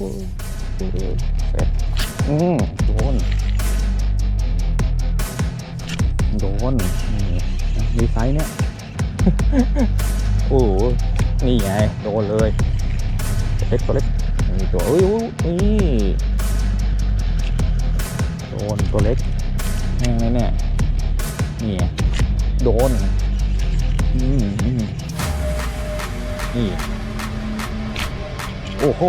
อืมโดน โดนมีไซส์เนี่ย โอ้โหนี่ไง โดนเลยเล็กตัวเล็กนี่ตัวอุ้ยอุ้ยนี่โดนตัวเล็กแน่แน่แน่นี่ไงโดนอือืมนี่ โอ้โห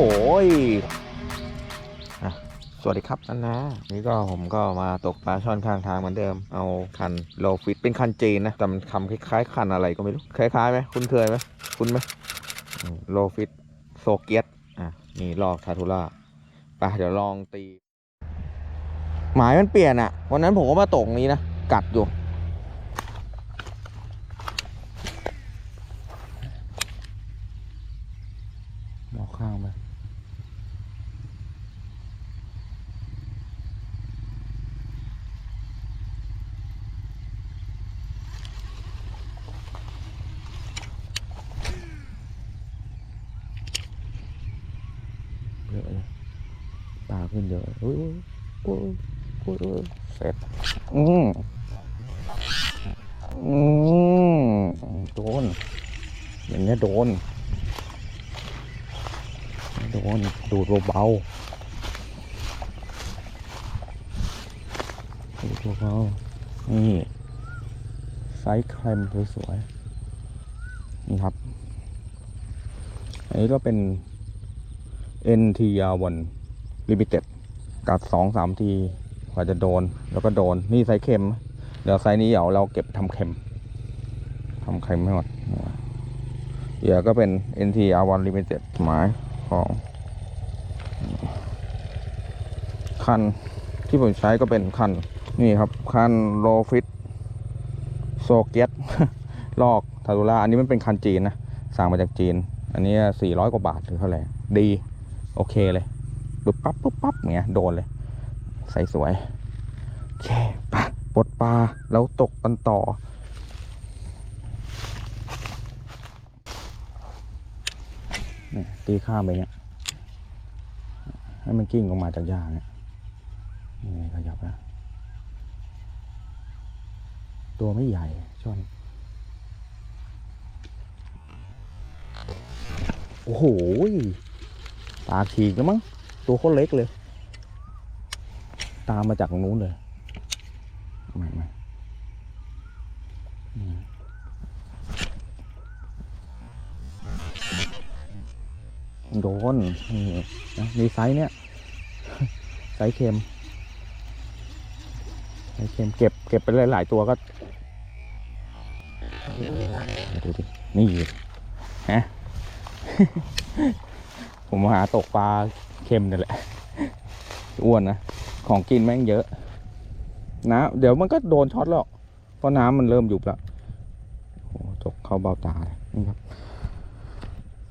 สวัสดีครับอันนะนี่ก็ผมก็มาตกปลาช่อนข้างทางเหมือนเดิม เอาคันโลฟิตเป็นคันจีนนะแต่มันคำคล้ายๆคันอะไรก็ไม่รู้คล้ายๆไหมคุ้นเคยไหมคุ้นไหมโลฟิตโซเกียตอะนี่ลอกทาทูล่าไปเดี๋ยวลองตี หมายมันเปลี่ยนอะ วันนั้นผมก็มาตกนี้นะ กัดอยู่ มองข้างไปเยอะเลยตา ขึ้นเยอะอุ้ยอุ้ยอุ้ยอุ้ยเสร็จอืมอืมโดนอย่างเงี้ยโดน โดน ดูดเบาๆดูดเบาๆนี่ไซส์แครมสวยๆนี่ครับ อันนี้ก็เป็น NTR1 Limited กัดสองสามทีกว่าจะโดนแล้วก็โดนนี่ไซส์เค็ม เดี๋ยวไซส์นี้เดี๋ยวเราเก็บทำเค็มทำเค็มให้หมดเหยื่อก็เป็น NTR1 Limited หมายของคันที่ผมใช้ก็เป็นคันนี่ครับคันโลฟิตโซเกียตลอกทารุล่าอันนี้มันเป็นคันจีนนะ สั่งมาจากจีน อันนี้ 400 กว่าบาทหรือเท่าไหร่ ดี โอเคเลย ปุ๊บปั๊บปุ๊บปั๊บเงี้ยโดนเลย ใส่สวยโอเคปะปลดปลาแล้วตกกันต่อเนี่ยตีข้ามไปเนี่ยให้มันกิ้งลงมาจากหญ้าเนี่ยนี่ขยับนะตัวไม่ใหญ่ช่อนโอ้โหตาขีกแล้วมั้ง ตัวโคตรเล็กเลย ตามมาจากตรงนู้นเลยไม่ไม่อืมโดนนี่นะมีไซส์เนี่ยไซส์เค็มไซส์เค็มเก็บเก็บไปหลายๆตัวก็ดูดินี่ฮะผมหาตกปลา ค็มนี่แหละ อ้วนนะ ของกินแม่งเยอะนะเดี๋ยวมันก็โดนช็อตแล้วเพราะน้ำมันเริ่มยุบแล้วโอ้โหตกเข้าเบ้าตาเลยนี่ครับ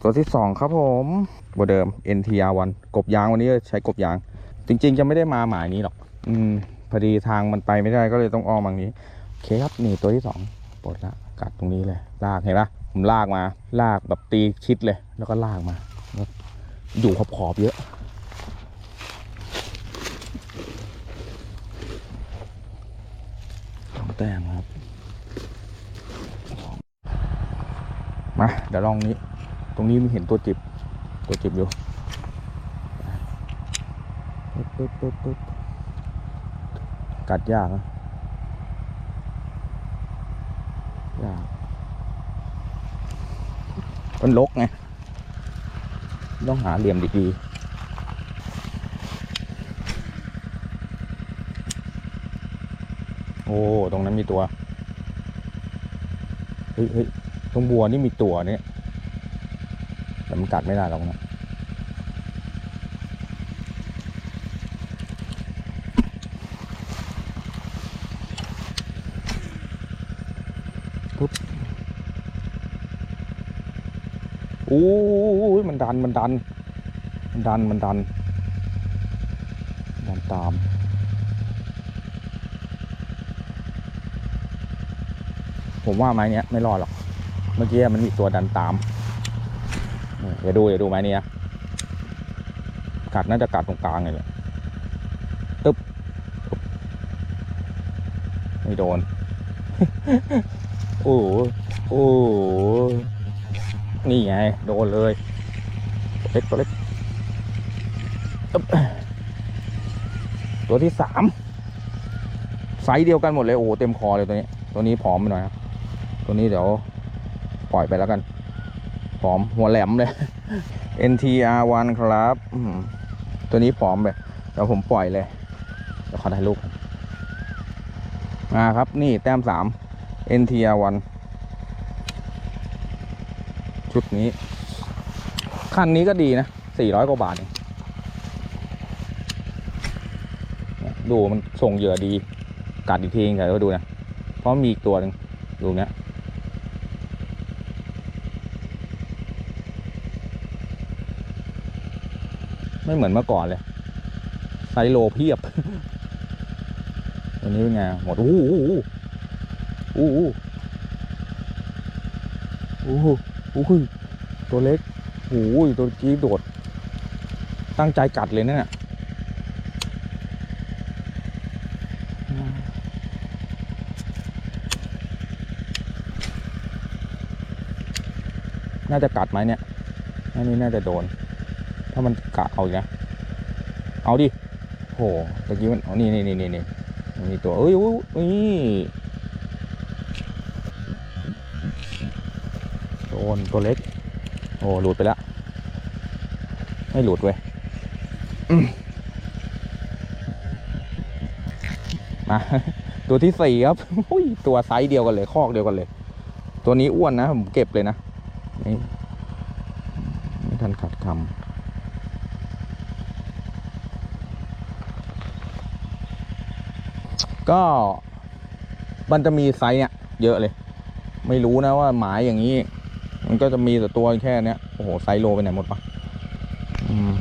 ตัวที่สองครับผมตัวเดิม NTR1 กบยางวันนี้ใช้กบยาง จริง ๆ จะไม่ได้มาหมายนี้หรอก อืมพอดีทางมันไปไม่ได้ก็เลยต้องอ้อมทางนี้โอเคครับนี่ตัวที่สองปลดละกัดตรงนี้เลย ลากเห็นปะผมลากมา ลากแบบตีชิดเลย แล้วก็ลากมา อยู่ขอบๆเยอะ สอง แต้มครับ มา เดี๋ยวลองนี้ ตรงนี้มีเห็นตัวจิบ ตัวจิบอยู่ปึ๊บปึ๊บปึ๊บปึ๊บกัดยากนะยากมันลกไง ต้องหาเหลี่ยมดีๆ โอ้ ตรงนั้นมีตัว เฮ้ยเฮ้ยตรงบัวนี่มีตัวเนี่ยแต่มันกัดไม่ได้หรอกนะปุ๊บโอ้ยมันดัน มันดัน มันดัน มันดัน ดันตาม ผมว่าไม้เนี้ยไม่รอดหรอก เมื่อกี้มันมีตัวดันตามนี่เดี๋ยวดูเดี๋ยวดูไม้นี้นะกัดน่าจะกัดตรงกลางเลยแหละตึ๊บไม่โดน โอ้โหโอ้โหนี่ไง โดนเลยเล็กตัวเล็กตึ๊บตัวที่สามไซส์เดียวกันหมดเลย โอ้เต็มคอเลยตัวนี้ ตัวนี้ผอมไปหน่อยครับ ตัวนี้เดี๋ยวปล่อยไปแล้วกันผอมหัวแหลมเลย NTR1 ครับตัวนี้ผอมไปเดี๋ยวผมปล่อยเลยเดี๋ยวขอถ่ายรูปก่อนมาครับนี่แต้มสาม NTR1 ชุดนี้ คันนี้ก็ดีนะ400กว่าบาทดูมันส่งเหยื่อดี กัดอีกทีเดี๋ยวดูนะ เพราะมีอีกตัวหนึ่งดูเนี้ย ไม่เหมือนเมื่อก่อนเลยไซโลเพียบ วันนี้เป็นไง หมดโอ้โหโอ้โหโอ้โหโอ้ตัวเล็กโอ้โหตัวกี้โดด ตั้งใจกัดเลยนะเนี่ยน่าจะกัดไหมเนี่ยอันนี้น่าจะโดนามันกะเอาอีกนะ เอาดิโหตะกี้มันอ๋อนี่นี่นี่นี่นี่มีตัวเอ้ยนี่โดนตัวเล็ก โอ้หลุดไปแล้ว ไม่หลุดเว้ยมมาตัวที่สี่ครับอุ้ยตัวไซส์เดียวกันเลย คอกเดียวกันเลย ตัวนี้อ้วนนะ ผมเก็บเลยนะ นี่ไม่ทันขัดคำ ก็มันจะมีไซส์เนี่ยเยอะเลย ไม่รู้นะว่าหมายอย่างนี้ มันก็จะมีแต่ตัวแค่เนี้ยโอ้โหไซส์โลไปไหนหมดปะอืม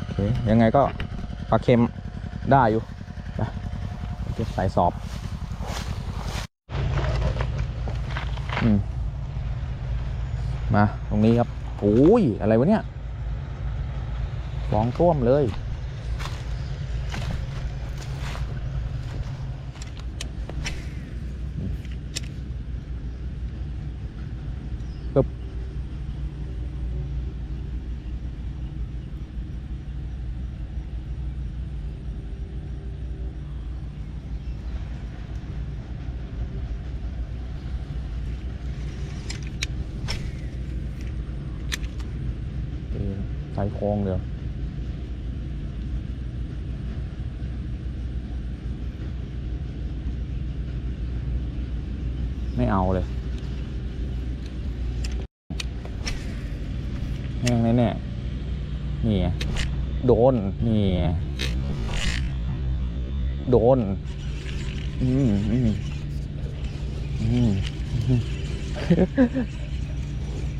โอเคยังไงก็ปลาเค็มได้อยู่นะจะใส่สอบ อืมมาตรงนี้ครับโอ้ยอะไรวะเนี่ยฟองต้วมเลย ส่โค้งเดียวไม่เอาเลยแห้งแน่ๆนี่ โดน นี่ โดน อืมอืมอืม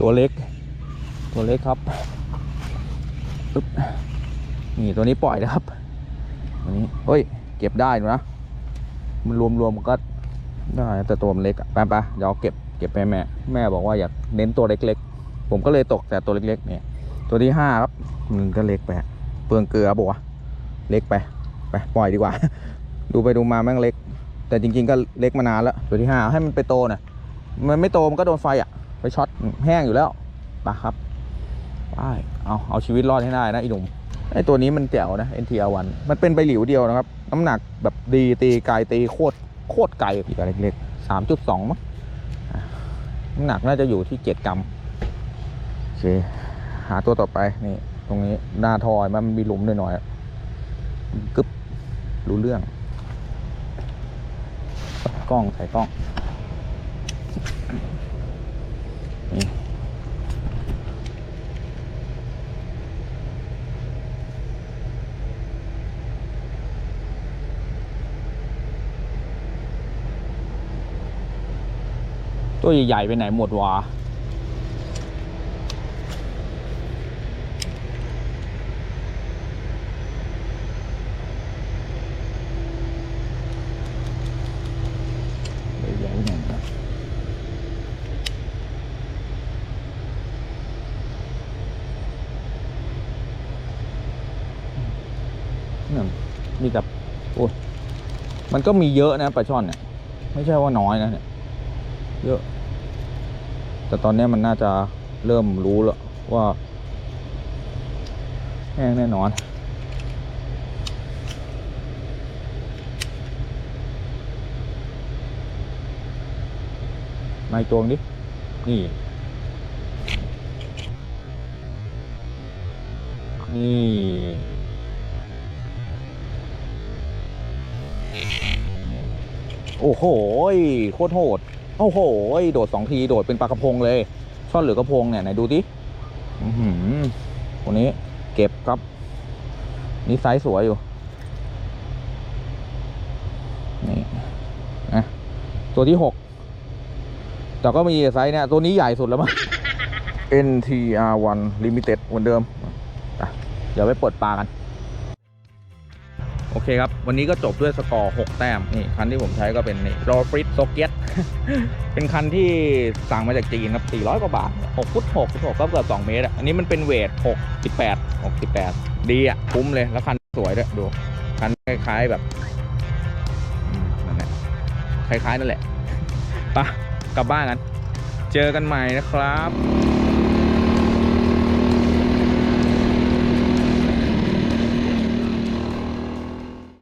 ตัวเล็ก ตัวเล็กครับ ปึ๊บนี่ตัวนี้ปล่อยนะครับตัวนี้เฮ้ย เก็บได้ดูนะ มันรวมๆมันก็ได้แต่ตัวมันเล็กอะไปไปเดี๋ยวเอาเก็บเก็บไปแม่ แม่บอกว่าอยากเน้นตัวเล็กๆ ผมก็เลยตกแต่ตัวเล็กๆเนี่ย ตัวที่ห้าครับมันก็เล็กไปเปลืองเกลือบอกว่าเล็กไปไปปล่อยดีกว่า ดูไปดูมาแม่งเล็ก แต่จริงๆก็เล็กมานานแล้วตัวที่ห้าให้มันไปโตหน่ยมันไม่โตมันก็โดนไฟอะ ไปช็อตแห้งอยู่แล้วไปครับไป เอาเอาชีวิตรอดให้ได้นะไอ้หนุ่มไอ้ตัวนี้มันแจ๋วนะ NTR1 มันเป็นใบหลิวเดียวนะครับ น้ำหนักแบบดีตีไกลตีโคตรโคตรไกลอีกตัวเล็กๆสามจุดสองมั้งน้ำหนักน่าจะอยู่ที่เจ็ดกรัมโอเคหาตัวต่อไปนี่ตรงนี้หน้าทอยมันมีหลุมหน่อยๆกึบรู้เรื่อง กล้องใส่กล้อง ใหญ่ๆไปไหนหมดวะใหญ่หนหมดวะเนี่ยมีแต่โอ้ยมันก็มีเยอะนะปลาช่อนเนี่ย ไม่ใช่ว่าน้อยนะเนี่ย เยอะ แต่ตอนนี้มันน่าจะเริ่มรู้แล้วว่าแห้งแน่นอนมาอีกตัวงดินี่ นี่ โอ้โห โคตรโหด โอ้โห โดดสองที โดดเป็นปลากระพงเลย ช่อนหรือกระพงเนี่ยไหนดูดิอือหือตัวนี้เก็บครับ นี่ไซส์สวยอยู่ นี่นะตัวที่หก แต่ก็มีไซส์เนี่ย ตัวนี้ใหญ่สุดแล้วมั้ง NTR1 Limited เหมือนเดิมอะเดี๋ยวไปเปิดปลากันโอ เคครับ วันนี้ก็จบด้วยสกอร์ 6 แต้ม นี่คันที่ผมใช้ก็เป็นนี่โรฟริตโซเกียตเป็นคันที่สั่งมาจากจีนครับ400 กว่าบาท 6 ฟุต6ฟุต6ก็เกือบ 2 เมตรอะอันนี้มันเป็นเวท6 18 68 ดีอะ คุ้มเลย แล้วคันสวยด้วย ดู คันคล้ายๆแบบนั่นแหละคล้ายๆนั่นแหละไปะกลับบ้านกัน เจอกันใหม่นะครับ